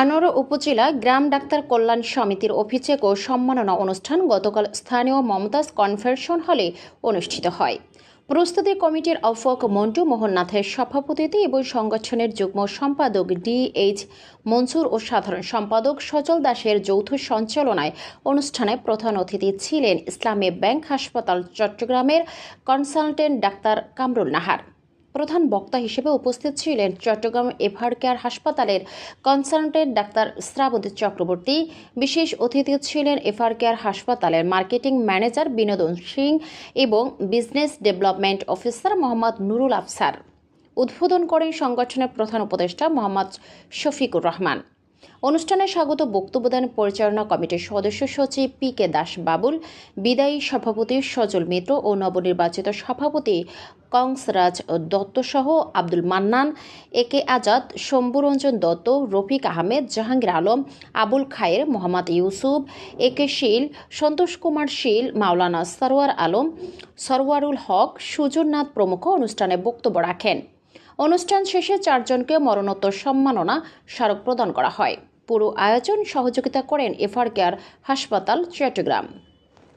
আনোয়ারা উপজেলা গ্রাম ডাক্তার কল্যাণ সমিতির অভিষেক ও সম্মাননা অনুষ্ঠান গতকাল স্থানীয় মমতাজ কনভেনশন হলে অনুষ্ঠিত হয়। প্রস্তুতি কমিটির আহ্বায়ক মন্টু মোহননাথের সভাপতিত্বে এবং সংগঠনের যুগ্ম সম্পাদক ডি এইচ মনসুর ও সাধারণ সম্পাদক সচল দাসের যৌথ সঞ্চালনায় অনুষ্ঠানে প্রধান অতিথি ছিলেন ইসলামী ব্যাংক হাসপাতাল চট্টগ্রামের কনসালটেন্ট ডাক্তার কামরুল নাহার। প্রধান বক্তা হিসেবে উপস্থিত ছিলেন চট্টগ্রাম এভার কেয়ার হাসপাতালের কনসালটেন্ট ডাক্তার শ্রাবতী চক্রবর্তী। বিশেষ অতিথি ছিলেন এভারকেয়ার হাসপাতালের মার্কেটিং ম্যানেজার বিনোদন সিং এবং business development officer Mohammad Nurul Afsar. উদ্বোধন করেন সংগঠনের প্রধান উপদেষ্টা মোহাম্মদ শফিকুর রহমান। অনুষ্ঠানে স্বাগত বক্তব্য দেন পরিচালনা কমিটির সদস্য সচিব পি কে দাস বাবুল বিদায়ী সভাপতি সজল মিত্র ও নবনির্বাচিত সভাপতি কংসরাজ দত্ত সহ আব্দুল মান্নান, এ কে আজাদ, শম্ভুরঞ্জন দত্ত, রফিক আহমেদ, জাহাঙ্গীর আলম, আবুল খায়ের, মোহাম্মদ ইউসুফ, এ কে শীল, সন্তোষ কুমার শীল, মাওলানা সরোয়ার আলম, সরওয়ারুল হক, সুজননাথ প্রমুখ অনুষ্ঠানে বক্তব্য রাখেন। অনুষ্ঠান শেষে চারজনকে মরণোত্তর সম্মাননা স্মারক প্রদান করা হয়। পুরো আয়োজন সহযোগিতা করেন এফআর কেয়ার হাসপাতাল, চট্টগ্রাম।